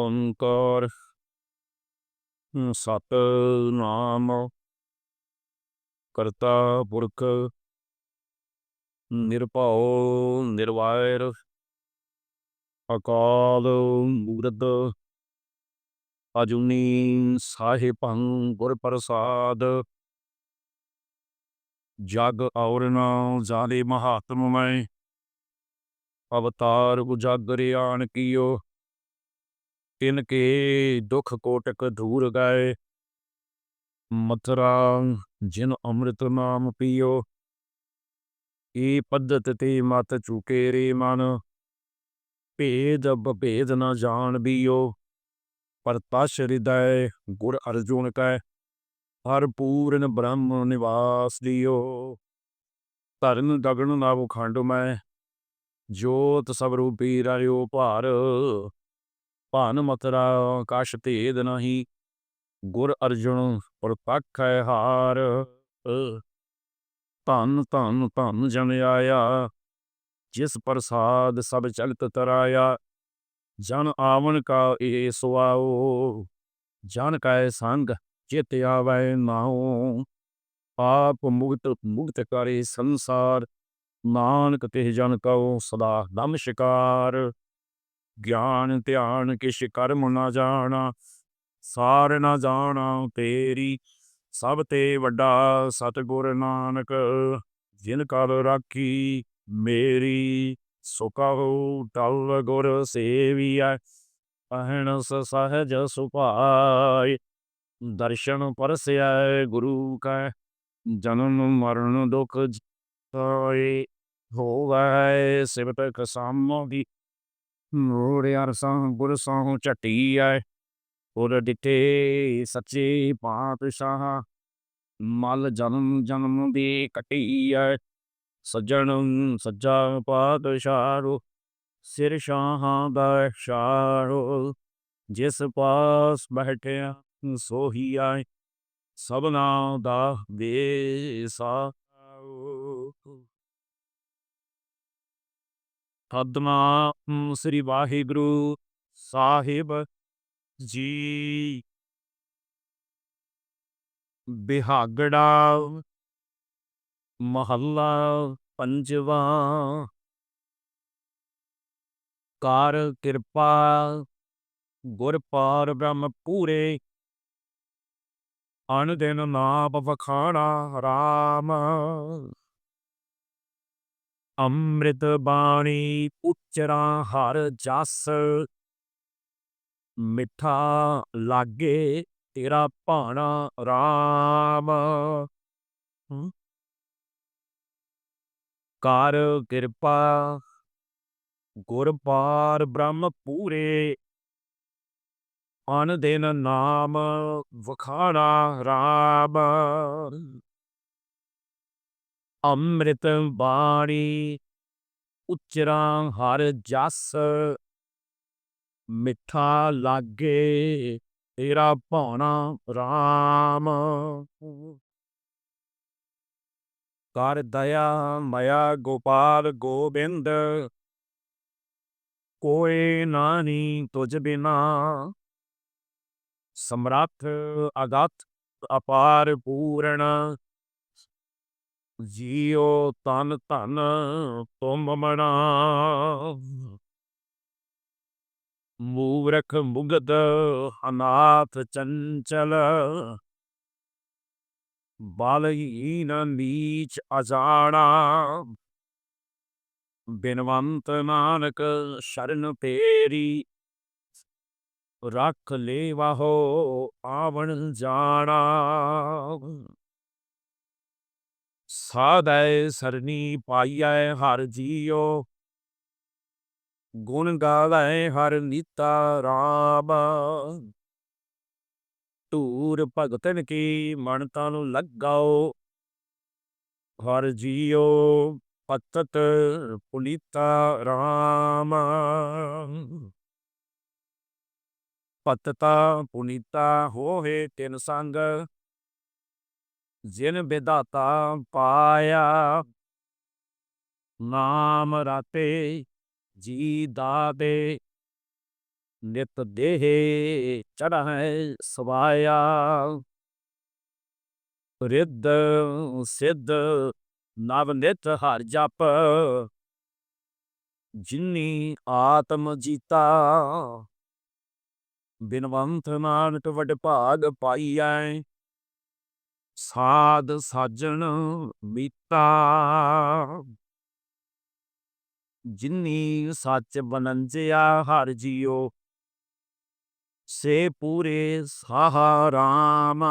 ਓੰਕਾਰ ਸਤਿਨਾਮ। ਕਰਤਾ ਪੁਰਖ, ਨਿਰਭਉ ਨਿਰਵੈਰ ਅਕਾਲ ਮੂਰਤ, ਅਜੂਨੀ ਸਾਹਿਬੰ ਗੁਰ ਪ੍ਰਸਾਦ ਜਗ ਔਰ ਨ ਜਾਣੇ ਮਹਾਤਮ ਮੈਂ ਅਵਤਾਰ ਉਜਾਗਰ ਆਣ ਕੀਓ। ਤਿਨ ਕੇ ਦੁਖ ਕੋਟਕ ਦੂਰ ਗਏ। ਮਥੁਰਾ ਜਿਨ ਅੰਮ੍ਰਿਤ ਨਾਮ ਪੀਓ ਏ ਪੱਧਤ ਤੇ ਮਤ ਚੁਕੇ ਰੇ ਮਨ। ਭੇਦ ਭੇਦ ਨ ਜਾਣ ਬੀਓ ਪਰਤਸ਼ ਹਿਰਦੈ ਗੁਰ ਅਰਜੁਨ ਕੈ। ਹਰ ਪੂਰਨ ਬ੍ਰਹਮ ਨਿਵਾਸ ਦਿਓ। ਧਰਨ ਗਗਨ ਨਭ ਖੰਡ ਮੈਂ, ਜੋਤ ਸਭ ਰੂਪੀ ਭਾਰ। ਭਾਨ ਮਤਰਾ ਆਕਾਸ਼ ਭੇਦ ਨਹੀਂ, ਗੁਰ ਅਰਜੁਨ ਪ੍ਰਪੱਖ ਹੈ ਹਾਰ। ਧਨ ਧਨ, ਧੰਨ ਜਨ ਆਇਆ, ਜਿਸ ਪ੍ਰਸਾਦ ਸਭ ਜਗਤ ਤਰਾਇਆ, ਜਨ ਆਵਨ ਕਾ ਏ ਸੁਆਓ, ਜਨ ਕੈ ਸੰਗ ਚਿਤ ਆਵੈ ਨਾਉ। ਆਪ ਮੁਕਤ ਮੁਕਤ ਕਰੇ ਸੰਸਾਰ, ਨਾਨਕ ਤੇ ਜਨ ਕਉ ਸਦਾ ਦਮ ਸ਼ਿਕਾਰ। ਗਿਆਨ, ਧਿਆਨ, ਕਿਛ ਕਰਮ ਨਾ ਜਾਣਾ, ਸਾਰ ਨਾ ਜਾਣਾ ਤੇਰੀ। ਸਭ ਤੇ ਵੱਡਾ ਸਤਿਗੁਰ ਨਾਨਕ, ਜਿਨ ਕਲ ਰਾਖੀ ਮੇਰੀ, ਸੋ ਟਲ ਗੁਰ ਸੇਵੀਐ ਅਹਨਸ ਸਹਜ ਸੁਭਾਇ ਦਰਸ਼ਨ ਪਰਸੈ ਗੁਰੂ ਕੈ, ਜਨਮ ਮਰਨ ਦੁਖ ਜਾਇ ਹੋਵੈ ਸਿਵਤ ਕਸਮ ਦੀ। ਮੋੜ ਅਰਸਾਂ ਗੁਰ ਸਾਹੁ ਝਟੀ ਐ ਪੁਰ ਡਿਠੇ ਸੱਚੇ ਪਾਤਸ਼ਾਹ ਮਲ ਜਨਮ ਜਨਮ ਦੀ ਕਟੀ ਐ ਸੱਜਣ, ਸੱਜਾ ਪਾਤਸ਼ਾਹੋ, ਸਿਰ ਸ਼ਾਹਾਂ ਦਾ ਸ਼ਾਹੋ ਜਿਸ ਪਾਸ ਬੈਠਿਆ ਸੋਹੀ ਆਏ, ਸਭਨਾ ਦਾ ਵੇਸਾ। ਸਤਿਨਾਮ ਸ੍ਰੀ ਵਾਹਿਗੁਰੂ ਸਾਹਿਬ ਜੀ। ਬਿਹਾਗੜਾ ਮਹੱਲਾ ਪੰਜਵਾ। ਕਾਰ ਕਿਰਪਾ ਗੁਰ ਪਾਰ ਬ੍ਰਹਮ ਪੂਰੇ। ਅਨ ਦਿਨ ਨਾਮ ਵਖਾਣਾ ਰਾਮ। ਅੰਮ੍ਰਿਤ ਬਾਣੀ ਉਚਰਾ ਹਰ ਜਸ। ਮਿੱਠਾ ਲਾਗੇ ਤੇਰਾ ਭਾਣਾ ਰਾਮ। ਕਰ ਕਿਰਪਾ, ਗੁਰ ਪਾਰ ਬ੍ਰਹਮ ਪੂਰੇ। ਅਨ ਦਿਨ ਨਾਮ ਵਖਾਣਾ ਰਾਮ। ਅੰਮ੍ਰਿਤ ਬਾਣੀ ਉਚਰਾ ਹਰ ਜਸ। ਮਿੱਠਾ ਲਾਗੇ ਤੇਰਾ ਭਾਣਾ ਰਾਮ। ਕਰ ਦਇਆ ਮਇਆ ਗੋਪਾਲ ਗੋਬਿੰਦ। ਕੋਏ ਨਾਨੀ ਤੁਝ ਬਿਨਾ। ਸਮਰੱਥ ਅਗਤ ਅਪਾਰ ਪੂਰਨ। ਜੀਉ ਤਨ ਧਨ ਤੁਮ ਮਣਾ ਮੂਰਖ ਮੁਗਦ ਅਨਾਥ ਚੰਚਲ। ਬਾਲਹੀਨ ਨੀਚ ਅਜਾਣਾ। ਬਿਨਵੰਤ ਨਾਨਕ ਸ਼ਰਨ ਪੇਰੀ ਰੱਖ ਲੇਵਾਹੋ ਆਵਣ ਜਾਣਾ। ਸਾਧੈ ਸਰਨੀ ਪਾਈਐ ਹਰ ਜੀਓ ਗੁਣ ਗਾਵੈ, ਹਰ ਨੀਤਾ ਰਾਮ। ਧੂਰ ਭਗਤਨ ਕੀ ਮਨ ਤਨ ਲਗਾਓ। ਹਰ ਜੀਓ ਪਤਤ ਪੁਨੀਤਾ ਰਾਮ। ਪਤਤਾ ਪੁਨੀਤਾ ਹੋਏ ਤਿਨ ਸੰਗ। ਜਿਨ ਵਿਦਾਤਾ ਪਾਇਆ ਨਾਮ ਰਾਤੇ ਜੀ ਦਾਦੇ ਨਿਤ ਦੇਹ ਚੜ੍ਹੈ ਸਵਾਇਆ। ਰਿੱਧ ਸਿੱਧ ਨਵ ਨਿਤ ਹਰ ਜਪ, ਜਿਨੀ ਆਤਮ ਜੀਤਾ। ਬਿਨਵੰਤ ਨਾਨਕ ਵਡ ਭਾਗ ਪਾਈਐ ਸਾਧ ਸਾਜਣ ਮੀਤਾ। ਜਿਨੀ ਸੱਚ ਬਨੰਜਿਆ ਹਰ ਜੀਓ, ਸੇ ਪੂਰੇ ਸਾਹਾ ਰਾਮ।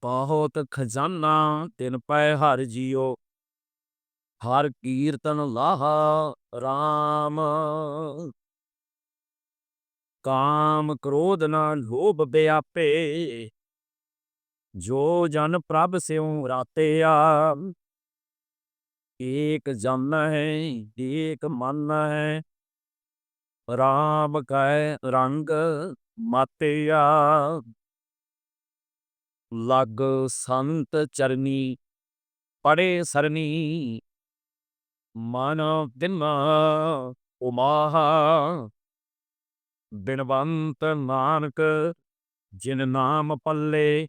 ਬਹੁਤ ਖਜ਼ਾਨਾ ਤਿਨ ਪੈ ਹਰ ਜੀਓ, ਹਰ ਕੀਰਤਨ ਲਾਹਾ ਰਾਮ। ਕਾਮ ਕ੍ਰੋਧ ਨਾ ਲੋਭ ਬਿਆਪੇ ਜੋ ਜਨ ਪ੍ਰਭ ਸਿਉ ਰਾਤਿਆ ਏਕ ਜਨ ਹੈ, ਏਕ ਮਨ ਹੈ, ਰਾਮ ਕੈ ਰੰਗ ਮਾਤਿਆ ਲਗ ਸੰਤ ਚਰਨੀ, ਪੜੇ ਸਰਨੀ, ਮਨ ਦਿਨ ਉਮਾਹਾ। ਬਿਨਵੰਤ ਨਾਨਕ, ਜਿਨ ਨਾਮ ਪੱਲੇ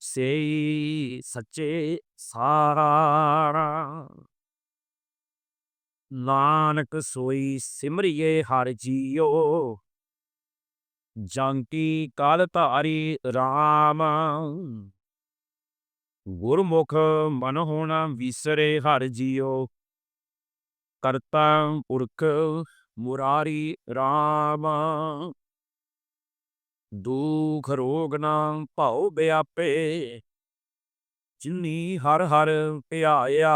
ਸੇਈ ਸੱਚੇ ਸਾਰਾ। ਨਾਨਕ ਸੋਈ ਸਿਮਰਿਏ ਹਰ ਜੀਓ ਜੰਕੀ ਕਾਲ ਧਾਰੀ RAM ਗੁਰਮੁਖ ਮਨ ਹੋਣਾ ਵਿਸਰੇ ਹਰ ਜੀਓ ਕਰਤਾ ਪੁਰਖ ਮੁਰਾਰੀ RAM ਦੂਖ ਰੋਗ ਨਾ ਭਾਉ ਬਿਆਪੇ। ਜਿਨੀ ਹਰ ਹਰ ਪਿਆਇਆ,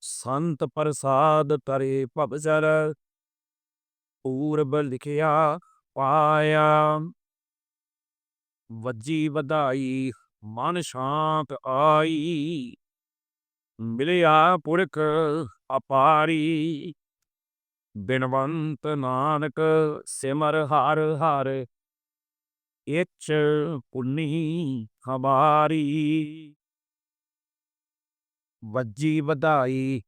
ਸੰਤ ਪ੍ਰਸਾਦ ਤਰੇ ਭਵਜਰ ਪੂਰਬ ਲਿਖਿਆ ਪਾਇਆ। ਵੱਜੀ ਵਧਾਈ, ਮਨ ਸ਼ਾਂਤ ਆਈ। ਮਿਲਿਆ ਪੁਰਖ ਅਪਾਰੀ। ਬਿਨਵੰਤ ਨਾਨਕ ਸਿਮਰ ਹਰ ਹਰ ਇਚ ਪੁੰਨੀ ਹਮਾਰੀ। ਵੱਜੀ ਵਧਾਈ,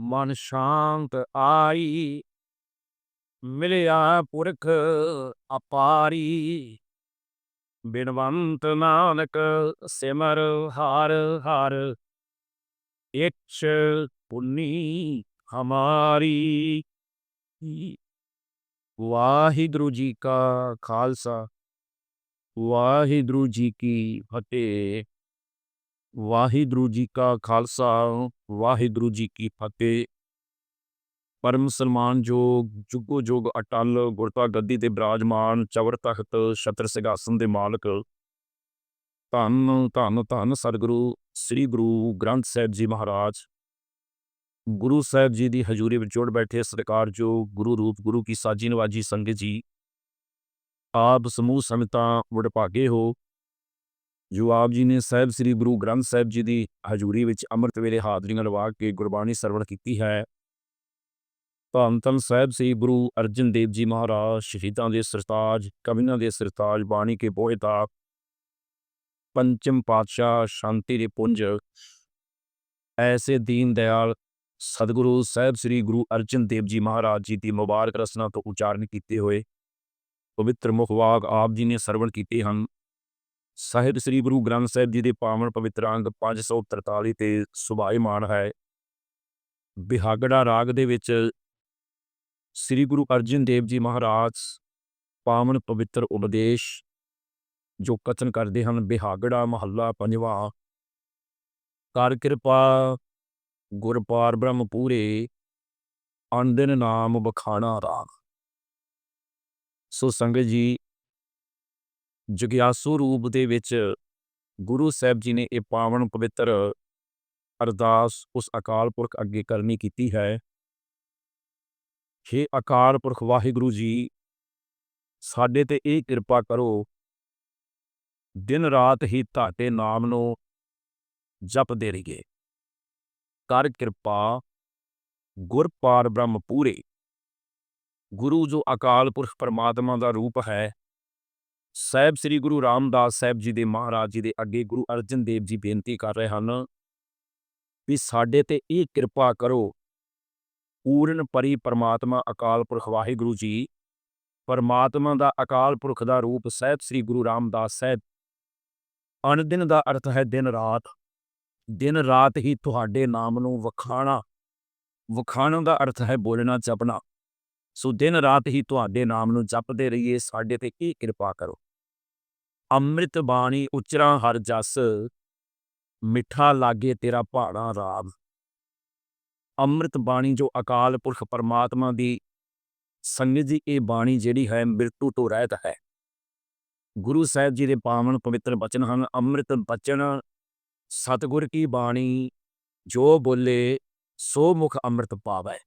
ਮਨ ਸ਼ਾਂਤ ਆਈ, ਮਿਲਿਆ ਪੁਰਖ ਅਪਾਰੀ। ਬਿਨਵੰਤ ਨਾਨਕ ਸਿਮਰ ਹਰ ਹਰ ਇਚ ਪੁੰਨੀ ਹਮਾਰੀ। ਵਾਹਿਗੁਰੂ ਜੀ ਕਾ ਖਾਲਸਾ ਵਾਹਿਗੁਰੂ ਜੀ ਕੀ ਫਤਿਹ ਵਾਹਿਗੁਰੂ ਜੀ ਕਾ ਖਾਲਸਾ ਵਾਹਿਗੁਰੂ ਜੀ ਕੀ ਫਤਿਹ ਪਰਮ ਸਨਮਾਨ ਜੋਗ ਜੁਗੋ ਜੋਗ ਅਟਲ ਗੁਰਤਾ ਗੱਦੀ ਤੇ ਬਿਰਾਜਮਾਨ ਚਵਰ ਤਖਤ ਛਤਰ ਸਿੰਘਾਸਨ ਦੇ ਮਾਲਕ ਧੰਨ ਧੰਨ ਧੰਨ ਸਤਿਗੁਰੂ ਸ੍ਰੀ ਗੁਰੂ ਗ੍ਰੰਥ ਸਾਹਿਬ ਜੀ ਮਹਾਰਾਜ ਗੁਰੂ ਸਾਹਿਬ ਜੀ ਦੀ ਹਜ਼ੂਰੀ ਵਿੱਚ ਜੁੜ ਬੈਠੇ ਸਰਕਾਰ ਜੋ ਗੁਰੂ ਰੂਪ, ਗੁਰੂ ਕੀ ਸਾਜੀ ਨਵਾਜੀ ਸੰਗਤ ਜੀ, ਆਪ ਸਮੂਹ ਸਮਿਤਾਂ ਵਡਭਾਗੇ ਹੋ। ਜੋ ਆਪ ਜੀ ਨੇ ਸਾਹਿਬ ਸ੍ਰੀ ਗੁਰੂ ਗ੍ਰੰਥ ਸਾਹਿਬ ਜੀ ਦੀ ਹਜ਼ੂਰੀ ਵਿੱਚ ਅੰਮ੍ਰਿਤ ਵੇਲੇ ਹਾਜ਼ਰੀਆਂ ਲਵਾ ਕੇ ਗੁਰਬਾਣੀ ਸਰਵਣ ਕੀਤੀ ਹੈ। ਧੰਨ ਧੰਨ ਸਾਹਿਬ ਸ੍ਰੀ ਗੁਰੂ ਅਰਜਨ ਦੇਵ ਜੀ ਮਹਾਰਾਜ, ਸ਼ਹੀਦਾਂ ਦੇ ਸਰਤਾਜ, ਕਵੀਆਂ ਦੇ ਸਰਤਾਜ, ਬਾਣੀ ਕੇ ਬੋਹਿਤਾ ਪੰਚਮ ਪਾਤਸ਼ਾਹ, ਸ਼ਾਂਤੀ ਦੇ ਪੁੰਜ, ਐਸੇ ਦੀਨ ਦਿਆਲ ਸਤਿਗੁਰੂ ਸਾਹਿਬ ਸ੍ਰੀ ਗੁਰੂ ਅਰਜਨ ਦੇਵ ਜੀ ਮਹਾਰਾਜ ਜੀ ਦੀ ਮੁਬਾਰਕ ਰਸਨਾ ਤੋਂ ਉਚਾਰਨ ਕੀਤੇ ਹੋਏ ਪਵਿੱਤਰ ਮੁਖਵਾਕ ਆਪ ਜੀ ਨੇ ਸਰਵਣ ਕੀਤੇ ਹਨ। ਸਾਹਿਬ ਸ੍ਰੀ ਗੁਰੂ ਗ੍ਰੰਥ ਸਾਹਿਬ ਜੀ ਦੇ ਪਾਵਨ ਪਵਿੱਤਰ ਅੰਗ 543 ਤੇ ਸੁਭਾਈਮਾਨ ਹੈ। ਬਿਹਾਗੜਾ ਰਾਗ ਦੇ ਵਿੱਚ ਸ੍ਰੀ ਗੁਰੂ ਅਰਜਨ ਦੇਵ ਜੀ ਮਹਾਰਾਜ ਪਾਵਨ ਪਵਿੱਤਰ ਉਪਦੇਸ਼ ਜੋ ਕਥਨ ਕਰਦੇ ਹਨ, ਬਿਹਾਗੜਾ ਮਹੱਲਾ ਪੰਜਵਾਂ। ਕਰ ਕਿਰਪਾ ਗੁਰ ਪਾਰ ਬ੍ਰਹਮ ਪੂਰੇ ਅੰਦਨ ਨਾਮ ਬਖਾਣਾ ਰਾਗ। ਸੋ ਸੰਗਤ ਜੀ, ਜਗਿਆਸੂ ਰੂਪ ਦੇ ਵਿੱਚ ਗੁਰੂ ਸਾਹਿਬ ਜੀ ਨੇ ਇਹ ਪਾਵਨ ਪਵਿੱਤਰ ਅਰਦਾਸ ਉਸ ਅਕਾਲ ਪੁਰਖ ਅੱਗੇ ਕਰਨੀ ਕੀਤੀ ਹੈ। ਹੇ ਅਕਾਲ ਪੁਰਖ ਵਾਹਿਗੁਰੂ ਜੀ, ਸਾਡੇ ਤੇ ਇਹ ਕਿਰਪਾ ਕਰੋ, ਦਿਨ ਰਾਤ ਹੀ ਤੁਹਾਡੇ ਨਾਮ ਨੂੰ ਜਪਦੇ ਰਹੀਏ। ਕਰ ਕਿਰਪਾ, ਗੁਰ ਪਾਰ ਬ੍ਰਹਮ ਪੂਰੇ। ਗੁਰੂ ਜੋ ਅਕਾਲ ਪੁਰਖ ਪਰਮਾਤਮਾ ਦਾ ਰੂਪ ਹੈ, ਸਾਹਿਬ ਸ੍ਰੀ ਗੁਰੂ ਰਾਮਦਾਸ ਸਾਹਿਬ ਜੀ ਦੇ ਮਹਾਰਾਜ ਜੀ ਦੇ ਅੱਗੇ ਗੁਰੂ ਅਰਜਨ ਦੇਵ ਜੀ ਬੇਨਤੀ ਕਰ ਰਹੇ ਹਨ ਵੀ ਸਾਡੇ ਤੇ ਇਹ ਕਿਰਪਾ ਕਰੋ, ਪੂਰਨ ਪਰੀ ਪਰਮਾਤਮਾ ਅਕਾਲ ਪੁਰਖ ਵਾਹਿਗੁਰੂ ਜੀ, ਪਰਮਾਤਮਾ ਦਾ ਅਕਾਲ ਪੁਰਖ ਦਾ ਰੂਪ ਸਾਹਿਬ ਸ੍ਰੀ ਗੁਰੂ ਰਾਮਦਾਸ ਸਾਹਿਬ। ਅਣਦਿਨ ਦਾ ਅਰਥ ਹੈ ਦਿਨ ਰਾਤ। ਦਿਨ ਰਾਤ ਹੀ ਤੁਹਾਡੇ ਨਾਮ ਨੂੰ ਵਖਾਣਾ ਵਖਾਣਨ ਦਾ ਅਰਥ ਹੈ ਬੋਲਣਾ, ਜਪਣਾ। ਸੋ ਦਿਨ ਰਾਤ ਹੀ ਤੁਹਾਡੇ ਨਾਮ ਨੂੰ ਜਪਦੇ ਰਹੀਏ, ਸਾਡੇ ਤੇ ਕੀ ਕਿਰਪਾ ਕਰੋ। ਅੰਮ੍ਰਿਤ ਬਾਣੀ ਉਚਰਾਂ ਹਰ ਜਸ, ਮਿੱਠਾ ਲਾਗੇ ਤੇਰਾ ਭਾਣਾ ਰਾਗ ਅੰਮ੍ਰਿਤ ਬਾਣੀ ਜੋ ਅਕਾਲ ਪੁਰਖ ਪਰਮਾਤਮਾ ਦੀ ਸੰਗਤ ਜੀ ਇਹ ਬਾਣੀ ਜਿਹੜੀ ਹੈ ਮਿਰਤੂ ਤੋਂ ਰਹਿਤ ਹੈ। ਗੁਰੂ ਸਾਹਿਬ ਜੀ ਦੇ ਪਾਵਨ ਪਵਿੱਤਰ ਬਚਨ ਹਨ, ਅੰਮ੍ਰਿਤ ਬਚਨ ਸਤਿਗੁਰ ਕੀ ਬਾਣੀ ਜੋ ਬੋਲੇ, ਸੋ ਮੁਖ ਅੰਮ੍ਰਿਤ ਪਾਵੈ।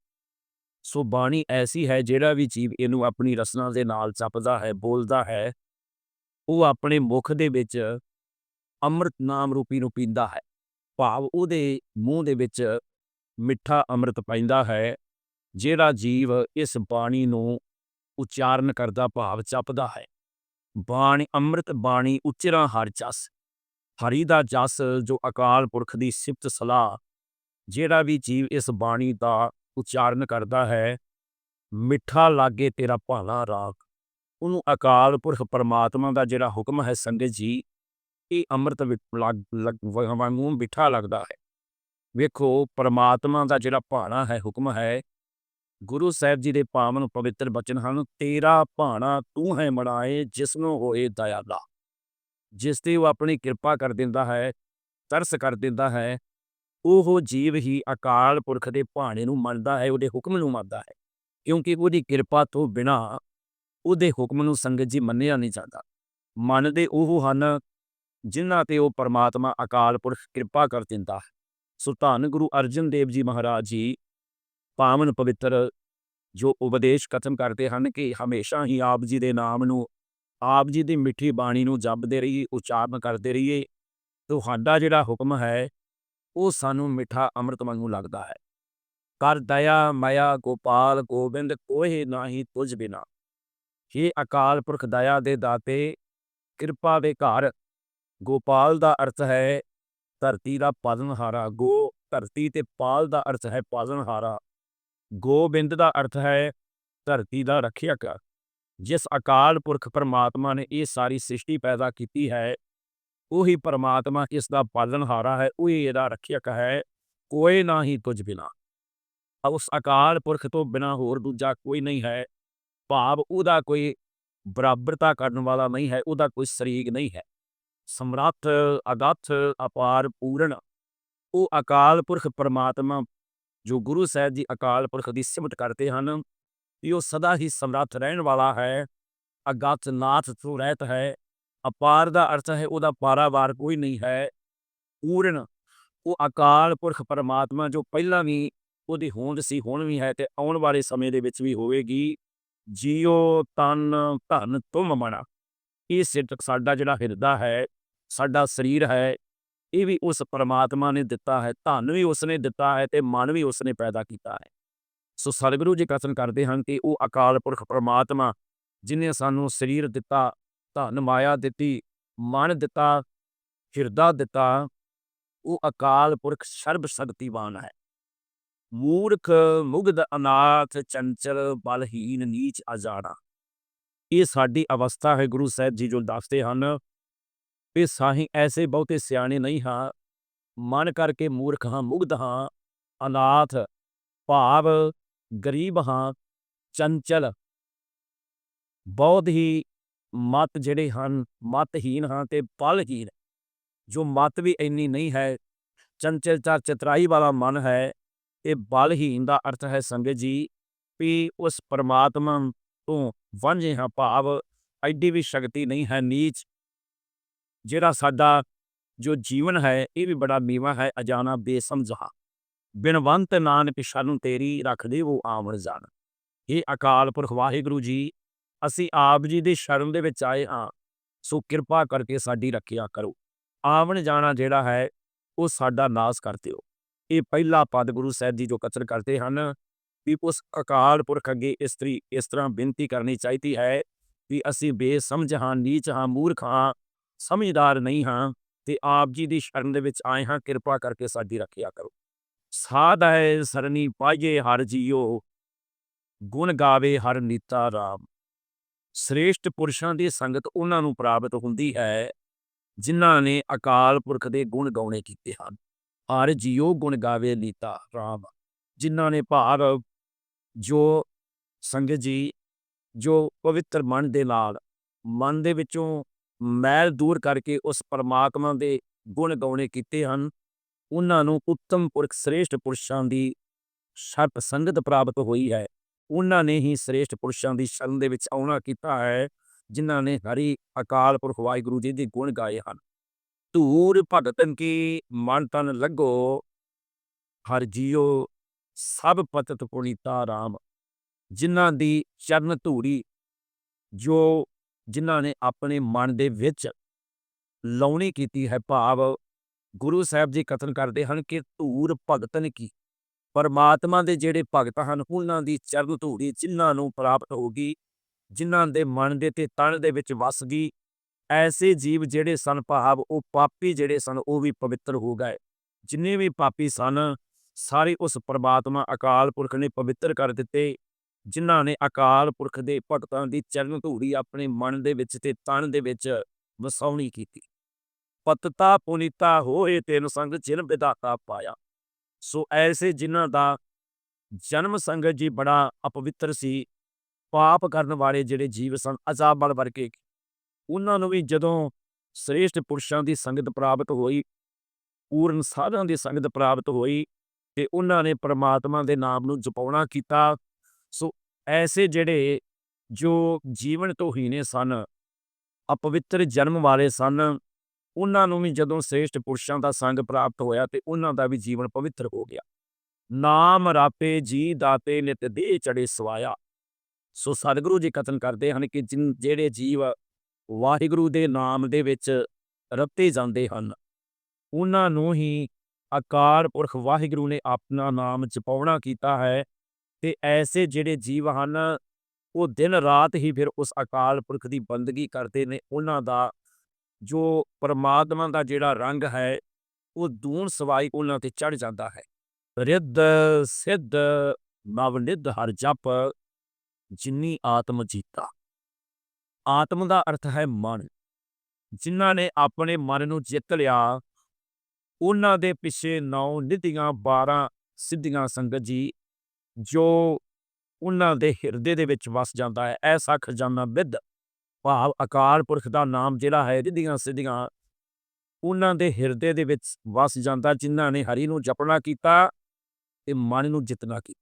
ਸੋ ਬਾਣੀ ਐਸੀ ਹੈ ਜਿਹੜਾ ਵੀ ਜੀਵ ਇਹਨੂੰ ਆਪਣੀ ਰਸਨਾ ਦੇ ਨਾਲ ਜਪਦਾ ਹੈ, ਬੋਲਦਾ ਹੈ। ਉਹ ਆਪਣੇ ਮੁਖ ਦੇ ਵਿੱਚ ਅੰਮ੍ਰਿਤ ਨਾਮ ਰੂਪੀ ਨੂੰ ਪੀਂਦਾ ਹੈ। ਭਾਵ ਉਹਦੇ ਮੂੰਹ ਦੇ ਵਿੱਚ ਮਿੱਠਾ ਅੰਮ੍ਰਿਤ ਪੈਂਦਾ ਹੈ, ਜਿਹੜਾ ਜੀਵ ਇਸ ਬਾਣੀ ਨੂੰ ਉਚਾਰਨ ਕਰਦਾ, ਭਾਵ ਜਪਦਾ ਹੈ। ਬਾਣੀ ਅੰਮ੍ਰਿਤ ਬਾਣੀ ਉਚਰਾ ਹਰ ਜਸ। ਹਰੀ ਦਾ ਜਸ ਜੋ ਅਕਾਲ ਪੁਰਖ ਦੀ ਸਿਫਤ ਸਲਾਹ, ਜਿਹੜਾ ਵੀ ਜੀਵ ਇਸ ਬਾਣੀ ਦਾ ਉਚਾਰਨ ਕਰਦਾ ਹੈ, ਮਿੱਠਾ ਲਾਗੇ ਤੇਰਾ ਭਾਲਾ ਰਾਗ ਉਹਨੂੰ ਅਕਾਲ ਪੁਰਖ ਪਰਮਾਤਮਾ ਦਾ ਜਿਹੜਾ ਹੁਕਮ ਹੈ ਸੰਗਤ ਜੀ, ਇਹ ਅੰਮ੍ਰਿਤ ਵਾਂਗੂ ਮਿੱਠਾ ਲੱਗਦਾ ਹੈ। ਵੇਖੋ, ਪਰਮਾਤਮਾ ਦਾ ਜਿਹੜਾ ਭਾਣਾ ਹੈ, ਹੁਕਮ ਹੈ, ਗੁਰੂ ਸਾਹਿਬ ਜੀ ਦੇ ਪਾਵਨ ਪਵਿੱਤਰ ਬਚਨ ਹਨ, ਤੇਰਾ ਭਾਣਾ ਤੂੰ ਹੈ ਮੜਾਏ ਜਿਸ ਨੂੰ ਹੋਏ ਦਇਆਲਾ ਜਿਸ ਤੇ ਉਹ ਆਪਣੀ ਕਿਰਪਾ ਕਰ ਦਿੰਦਾ ਹੈ, ਤਰਸ ਕਰ ਦਿੰਦਾ ਹੈ, ਉਹ ਜੀਵ ਹੀ ਅਕਾਲ ਪੁਰਖ ਦੇ ਭਾਣੇ ਨੂੰ ਮੰਨਦਾ ਹੈ, ਉਹਦੇ ਹੁਕਮ ਨੂੰ ਮੰਨਦਾ ਹੈ। ਕਿਉਂਕਿ ਉਹਦੀ ਕਿਰਪਾ ਤੋਂ ਬਿਨਾ ਉਹਦੇ ਹੁਕਮ ਨੂੰ ਸੰਗਤ ਜੀ ਮੰਨਿਆ ਨਹੀਂ ਜਾਂਦਾ। ਮੰਨਦੇ ਉਹ ਹਨ ਜਿਨ੍ਹਾਂ ਤੇ ਉਹ ਪਰਮਾਤਮਾ ਅਕਾਲ ਪੁਰਖ ਕਿਰਪਾ ਕਰ ਦਿੰਦਾ ਹੈ। ਸੋ ਧੰਨ ਗੁਰੂ ਅਰਜਨ ਦੇਵ ਜੀ ਮਹਾਰਾਜ ਜੀ, ਪਾਵਨ ਪਵਿੱਤਰ ਜੋ ਉਪਦੇਸ਼ ਖਤਮ ਕਰਦੇ ਹਨ ਕਿ ਹਮੇਸ਼ਾ ਹੀ ਆਪ ਜੀ ਦੇ ਨਾਮ ਨੂੰ ਆਪ ਜੀ ਦੀ ਮਿੱਠੀ ਬਾਣੀ ਨੂੰ ਜਪਦੇ ਰਹੀਏ, ਉਚਾਰਨ ਕਰਦੇ ਰਹੀਏ, ਤੁਹਾਡਾ ਜਿਹੜਾ ਹੁਕਮ ਹੈ, ਉਹ ਸਾਨੂੰ ਮਿੱਠਾ ਅੰਮ੍ਰਿਤ ਵਾਂਗੂ ਲੱਗਦਾ ਹੈ। ਕਰ ਦਇਆ, ਮਾਇਆ, ਗੋਪਾਲ, ਗੋਬਿੰਦ ਕੋਹੇ ਨਾਹੀ ਤੁਝ ਬਿਨਾ। ਇਹ ਅਕਾਲ ਪੁਰਖ ਦਇਆ ਦੇ ਦਾਤੇ, ਕਿਰਪਾ ਦੇ ਘਰ, ਗੋਪਾਲ ਦਾ ਅਰਥ ਹੈ, ਧਰਤੀ ਦਾ ਪਾਲਣਹਾਰਾ ਗੋ, ਧਰਤੀ ਤੇ ਪਾਲ ਦਾ ਅਰਥ ਹੈ ਪਾਲਣਹਾਰਾ ਗੋਬਿੰਦ ਦਾ ਅਰਥ ਹੈ, ਧਰਤੀ ਦਾ ਰੱਖਿਆ ਕਰ ਜਿਸ ਅਕਾਲ ਪੁਰਖ ਪਰਮਾਤਮਾ ਨੇ ਇਹ ਸਾਰੀ ਸ੍ਰਿਸ਼ਟੀ ਪੈਦਾ ਕੀਤੀ ਹੈ, ਉਹੀ ਪਰਮਾਤਮਾ ਇਸ ਦਾ ਪਾਲਣਹਾਰਾ ਹੈ, ਉਹੀ ਇਹਦਾ ਰੱਖਿਅਕ ਹੈ, ਕੋਈ ਨਾ ਹੀ ਤੁਝ ਬਿਨਾ। ਉਸ ਅਕਾਲ ਪੁਰਖ ਤੋਂ ਬਿਨਾ ਹੋਰ ਦੂਜਾ ਕੋਈ ਨਹੀਂ ਹੈ। ਭਾਵ ਉਹਦਾ ਕੋਈ ਬਰਾਬਰਤਾ ਕਰਨ ਵਾਲਾ ਨਹੀਂ ਹੈ, ਉਹਦਾ ਕੋਈ ਸ਼ਰੀਕ ਨਹੀਂ ਹੈ। ਸਮਰੱਥ, ਅਗੱਥ, ਅਪਾਰ, ਪੂਰਨ, ਉਹ ਅਕਾਲ ਪੁਰਖ ਪਰਮਾਤਮਾ ਜੋ ਗੁਰੂ ਸਾਹਿਬ ਜੀ ਅਕਾਲ ਪੁਰਖ ਦੀ ਸਿਮਟ ਕਰਦੇ ਹਨ ਕਿ ਉਹ ਸਦਾ ਹੀ ਸਮਰੱਥ ਰਹਿਣ ਵਾਲਾ ਹੈ ਅਗੱਥ ਨਾਥ ਤੋਂ ਰਹਿਤ ਹੈ ਅਪਾਰ ਦਾ ਅਰਥ ਹੈ ਉਹਦਾ ਪਾਰਾਵਾਰ ਕੋਈ ਨਹੀਂ ਹੈ ਪੂਰਨ ਉਹ ਅਕਾਲ ਪੁਰਖ ਪਰਮਾਤਮਾ ਜੋ ਪਹਿਲਾਂ ਵੀ ਉਹਦੀ ਹੋਂਦ ਸੀ ਹੁਣ ਵੀ ਹੈ ਤੇ ਆਉਣ ਵਾਲੇ ਸਮੇਂ ਦੇ ਵਿੱਚ ਵੀ ਹੋਵੇਗੀ ਜੀਓ ਤਨ ਧਨ ਤੁਮ ਮਣਾ ਇਹ ਸਿੱਧ ਸਾਡਾ ਜਿਹੜਾ ਹਿਰਦਾ ਹੈ ਸਾਡਾ ਸਰੀਰ ਹੈ ਇਹ ਵੀ ਉਸ ਪਰਮਾਤਮਾ ਨੇ ਦਿੱਤਾ ਹੈ ਧਨ ਵੀ ਉਸਨੇ ਦਿੱਤਾ ਹੈ ਤੇ ਮਨ ਵੀ ਉਸਨੇ ਪੈਦਾ ਕੀਤਾ ਹੈ ਸੋ ਸਤਿਗੁਰੂ ਜੀ ਕਥਨ ਕਰਦੇ ਹਨ ਕਿ ਉਹ ਅਕਾਲ ਪੁਰਖ ਪਰਮਾਤਮਾ ਜਿਨੇ ਸਾਨੂੰ ਸਰੀਰ ਦਿੱਤਾ, ਧਨ ਮਾਇਆ ਦਿੱਤੀ, ਮਨ ਦਿੱਤਾ, ਹਿਰਦਾ ਦਿੱਤਾ, ਉਹ ਅਕਾਲ ਪੁਰਖ ਸਰਬ ਸ਼ਕਤੀਵਾਨ ਹੈ। ਮੂਰਖ, ਮੁਗਧ, ਅਨਾਥ, ਚੰਚਲ, ਬਲਹੀਨ, ਨੀਚ, ਅਜਾਣਾ। ਇਹ ਸਾਡੀ ਅਵਸਥਾ ਹੈ ਗੁਰੂ ਸਾਹਿਬ ਜੀ ਜੋ ਦੱਸਦੇ ਹਨ ਵੀ ਸਾਹੀਂ ਐਸੇ ਬਹੁਤੇ ਸਿਆਣੇ ਨਹੀਂ ਹਾਂ। ਮਨ ਕਰਕੇ ਮੂਰਖ ਹਾਂ, ਮੁਗਧ ਹਾਂ, ਅਨਾਥ, ਭਾਵ ਗਰੀਬ ਹਾਂ, ਚੰਚਲ। ਬਹੁਤ ਹੀ ਮਤ ਜਿਹੜੇ ਹਨ ਮਤਹੀਨ ਹਾਂ ਤੇ ਪਲਹੀਨ ਜੋ ਮਤ ਵੀ ਇੰਨੀ ਨਹੀਂ ਹੈ, ਚੰਚਲ ਚਰ ਚਤਰਾਈ ਵਾਲਾ ਮਨ ਹੈ, ਇਹ ਬਲਹੀਨ ਦਾ ਅਰਥ ਹੈ ਸੰਗਤ ਜੀ, ਵੀ ਉਸ ਪਰਮਾਤਮਾ ਤੋਂ ਵਾਂਝੇ ਹਾਂ ਭਾਵ ਐਡੀ ਵੀ ਸ਼ਕਤੀ ਨਹੀਂ ਹੈ ਨੀਚ। ਜਿਹੜਾ ਸਾਡਾ ਜੋ ਜੀਵਨ ਹੈ, ਇਹ ਵੀ ਬੜਾ ਮੀਵਾ ਹੈ ਅਜਾਨਾ ਬੇਸਮਝਾ। ਬਿਨਵੰਤ ਨਾਨਕ ਸ਼ਰਨ ਤੇਰੀ ਰੱਖਦੇ ਉਹ ਆਵਣ ਜਾਣ। ਇਹ ਅਕਾਲ ਪੁਰਖ ਵਾਹਿਗੁਰੂ ਜੀ, ਅਸੀਂ ਆਪ ਜੀ ਦੀ ਸ਼ਰਨ ਦੇ ਵਿੱਚ ਆਏ ਹਾਂ, ਸੋ ਕਿਰਪਾ ਕਰਕੇ ਸਾਡੀ ਰੱਖਿਆ ਕਰੋ। ਆਵਣ ਜਾਣਾ ਜਿਹੜਾ ਹੈ, ਉਹ ਸਾਡਾ ਨਾਸ ਕਰ ਦਿਓ। ਇਹ ਪਹਿਲਾ ਪਦ ਗੁਰੂ ਸਾਹਿਬ ਜੀ ਜੋ ਕਚਰ ਕਰਦੇ ਹਨ ਵੀ ਉਸ ਅਕਾਲ ਪੁਰਖ ਅੱਗੇ ਇਸਤਰੀ ਇਸ ਤਰ੍ਹਾਂ ਬੇਨਤੀ ਕਰਨੀ ਚਾਹੀਦੀ ਹੈ ਵੀ ਅਸੀਂ ਬੇਸਮਝ ਹਾਂ, ਨੀਚ ਹਾਂ, ਮੂਰਖ ਹਾਂ, ਸਮਝਦਾਰ ਨਹੀਂ ਹਾਂ, ਤੇ ਆਪ ਜੀ ਦੀ ਸ਼ਰਨ ਦੇ ਵਿੱਚ ਆਏ ਹਾਂ, ਕਿਰਪਾ ਕਰਕੇ ਸਾਡੀ ਰੱਖਿਆ ਕਰੋ। ਸਾਧ ਸਰਨੀ ਪਾਈਏ ਹਰ ਜੀਓ ਗੁਣ ਗਾਵੇ ਹਰ ਨੀਤਾ ਰਾਮ। ਸ੍ਰੇਸ਼ਟ ਪੁਰਸ਼ਾਂ ਦੀ ਸੰਗਤ ਉਹਨਾਂ ਨੂੰ ਪ੍ਰਾਪਤ ਹੁੰਦੀ ਹੈ, ਜਿਨ੍ਹਾਂ ਨੇ ਅਕਾਲ ਪੁਰਖ ਦੇ ਗੁਣ ਗਾਉਣੇ ਕੀਤੇ ਹਨ। ਹਰ ਜੀਓ ਗੁਣ ਗਾਵੇ ਨੀਤਾ ਰਾਮ। ਜਿਨ੍ਹਾਂ ਨੇ ਭਾਵ ਜੋ ਸੰਗਤ ਜੀ, ਜੋ ਪਵਿੱਤਰ ਮਨ ਦੇ ਨਾਲ ਮਨ ਦੇ ਵਿੱਚੋਂ ਮੈਲ ਦੂਰ ਕਰਕੇ ਉਸ ਪਰਮਾਤਮਾ ਦੇ ਗੁਣ ਗਾਉਣੇ ਕੀਤੇ ਹਨ ਉਹਨਾਂ ਨੂੰ ਉੱਤਮ ਪੁਰਖ ਸ੍ਰੇਸ਼ਟ ਪੁਰਸ਼ਾਂ ਦੀ ਸ਼ਰਤ ਸੰਗਤ ਪ੍ਰਾਪਤ ਹੋਈ ਹੈ। ਉਹਨਾਂ ਨੇ ਹੀ ਸ੍ਰੇਸ਼ਟ ਪੁਰਸ਼ਾਂ ਦੀ ਸ਼ਰਨ ਦੇ ਵਿੱਚ ਆਉਣਾ ਕੀਤਾ ਹੈ, ਜਿਨ੍ਹਾਂ ਨੇ ਹਰੀ ਅਕਾਲ ਪੁਰਖ ਵਾਹਿਗੁਰੂ ਜੀ ਦੇ ਗੁਣ ਗਾਏ ਹਨ। ਧੂਰ ਭਗਤਨ ਕੀ ਮਨ ਤਨ ਲੱਗੋ, ਹਰ ਜੀਓ ਸਭ ਪਤਤ ਪੁਨੀਤਾ ਰਾਮ। ਜਿਨ੍ਹਾਂ ਦੀ ਚਰਨ ਧੂਰੀ ਜੋ ਜਿਨ੍ਹਾਂ ਨੇ ਆਪਣੇ ਮਨ ਦੇ ਵਿੱਚ ਲਾਉਣੀ ਕੀਤੀ ਹੈ ਭਾਵ ਗੁਰੂ ਸਾਹਿਬ ਜੀ ਕਥਨ ਕਰਦੇ ਹਨ ਕਿ ਧੂਰ ਭਗਤਨ ਕੀ। ਪਰਮਾਤਮਾ ਦੇ ਜਿਹੜੇ ਭਗਤ ਹਨ, ਉਹਨਾਂ ਦੀ ਚਰਨ ਧੂੜੀ ਜਿਨ੍ਹਾਂ ਨੂੰ ਪ੍ਰਾਪਤ ਹੋਗੀ ਜਿਨ੍ਹਾਂ ਦੇ ਮਨ ਦੇ ਤੇ ਤਨ ਦੇ ਵਿੱਚ ਵਸ ਗਈ, ਐਸੇ ਜੀਵ ਜਿਹੜੇ ਸਨ ਭਾਵ ਉਹ ਪਾਪੀ ਜਿਹੜੇ ਸਨ, ਉਹ ਵੀ ਪਵਿੱਤਰ ਹੋ ਗਏ। ਜਿੰਨੇ ਵੀ ਪਾਪੀ ਸਨ, ਸਾਰੇ ਉਸ ਪਰਮਾਤਮਾ ਅਕਾਲ ਪੁਰਖ ਨੇ ਪਵਿੱਤਰ ਕਰ ਦਿੱਤੇ, ਜਿਨ੍ਹਾਂ ਨੇ ਅਕਾਲ ਪੁਰਖ ਦੇ ਭਗਤਾਂ ਦੀ ਚਰਨ ਧੂੜੀ ਆਪਣੇ ਮਨ ਦੇ ਵਿੱਚ ਤੇ ਤਨ ਦੇ ਵਿੱਚ ਵਸਾਉਣੀ ਕੀਤੀ। ਪਤਤਾ ਪੁਨੀਤਾ ਹੋਏ ਤਿੰਨ ਸੰਗ ਜਿਨ ਵਿਦਾਤਾ ਪਾਇਆ। ਸੋ ਐਸੇ ਜਿਨ੍ਹਾਂ ਦਾ ਜਨਮ ਸੰਗਤ ਜੀ ਬੜਾ ਅਪਵਿੱਤਰ ਸੀ, ਪਾਪ ਕਰਨ ਵਾਲੇ ਜਿਹੜੇ ਜੀਵ ਸਨ, ਅਜ਼ਾਬ ਬਲ ਵਰਗੇ। ਉਹਨਾਂ ਨੂੰ ਵੀ ਜਦੋਂ ਸ੍ਰੇਸ਼ਟ ਪੁਰਸ਼ਾਂ ਦੀ ਸੰਗਤ ਪ੍ਰਾਪਤ ਹੋਈ, ਪੂਰਨ ਸਾਧਾਂ ਦੀ ਸੰਗਤ ਪ੍ਰਾਪਤ ਹੋਈ, ਤੇ ਉਹਨਾਂ ਨੇ ਪ੍ਰਮਾਤਮਾ ਦੇ ਨਾਮ ਨੂੰ ਜਪਾਉਣਾ ਕੀਤਾ, ਸੋ ਐਸੇ ਜਿਹੜੇ ਜੋ ਜੀਵਨ ਤੋਂ ਹੀਨੇ ਸਨ, ਅਪਵਿੱਤਰ ਜਨਮ ਵਾਲੇ ਸਨ ਉਹਨਾਂ ਨੂੰ ਵੀ ਜਦੋਂ ਸ੍ਰੇਸ਼ਟ ਪੁਰਸ਼ਾਂ ਦਾ ਸੰਗ ਪ੍ਰਾਪਤ ਹੋਇਆ ਤੇ ਉਹਨਾਂ ਦਾ ਵੀ ਜੀਵਨ ਪਵਿੱਤਰ ਹੋ ਗਿਆ। ਨਾਮ ਰਾਪੇ ਜੀ ਦਾਤੇ ਨਿਤ ਦੇ ਚੜੇ ਸਵਾਇਆ। ਸੋ ਸਤਿਗੁਰੂ ਜੀ ਕਥਨ ਕਰਦੇ ਹਨ ਕਿ ਜਿਨ ਜਿਹੜੇ ਜੀਵ ਵਾਹਿਗੁਰੂ ਦੇ ਨਾਮ ਦੇ ਵਿੱਚ ਰਤੇ ਜਾਂਦੇ ਹਨ, ਉਹਨਾਂ ਨੂੰ ਹੀ ਅਕਾਲ ਪੁਰਖ ਵਾਹਿਗੁਰੂ ਨੇ ਆਪਣਾ ਨਾਮ ਜਪਾਉਣਾ ਕੀਤਾ ਹੈ ਤੇ ਐਸੇ ਜਿਹੜੇ ਜੀਵ ਹਨ, ਉਹ ਦਿਨ ਰਾਤ ਹੀ ਫਿਰ ਉਸ ਅਕਾਲ ਪੁਰਖ ਦੀ ਬੰਦਗੀ ਕਰਦੇ ਨੇ, ਉਹਨਾਂ ਦਾ ਜੋ ਪਰਮਾਤਮਾ ਦਾ ਜਿਹੜਾ ਰੰਗ ਹੈ, ਉਹ ਦੂਣ ਸਵਾਈ ਉਹਨਾਂ ਤੇ ਚੜ ਜਾਂਦਾ ਹੈ। ਰਿੱਧ, ਸਿੱਧ, ਨਵਨਿਧ, ਹਰ ਜਪ, ਜਿਨੀ ਆਤਮ ਜੀਤਾ। ਆਤਮ ਦਾ ਅਰਥ ਹੈ ਮਨ। ਜਿਨ੍ਹਾਂ ਨੇ ਆਪਣੇ ਮਨ ਨੂੰ ਜਿੱਤ ਲਿਆ, ਉਹਨਾਂ ਦੇ ਪਿੱਛੇ ਨੌ ਨਿਧੀਆਂ 12 ਸਿੱਧੀਆਂ ਸੰਗਤ ਜੀ, ਜੋ ਉਹਨਾਂ ਦੇ ਹਿਰਦੇ ਦੇ ਵਿੱਚ ਵਸ ਜਾਂਦਾ ਹੈ। ਐਸਾ ਖਜ਼ਾਨਾ ਵਿਦ ਭਾਵ ਅਕਾਲ ਪੁਰਖ ਦਾ ਨਾਮ ਜਿਹੜਾ ਹੈ ਰਿੱਧੀਆਂ ਸਿੱਧੀਆਂ ਉਹਨਾਂ ਦੇ ਹਿਰਦੇ ਦੇ ਵਿੱਚ ਵਸ ਜਾਂਦਾ ਜਿਨ੍ਹਾਂ ਨੇ ਹਰੀ ਨੂੰ ਜਪਣਾ ਕੀਤਾ ਤੇ ਮਨ ਨੂੰ ਜਿੱਤਣਾ ਕੀਤਾ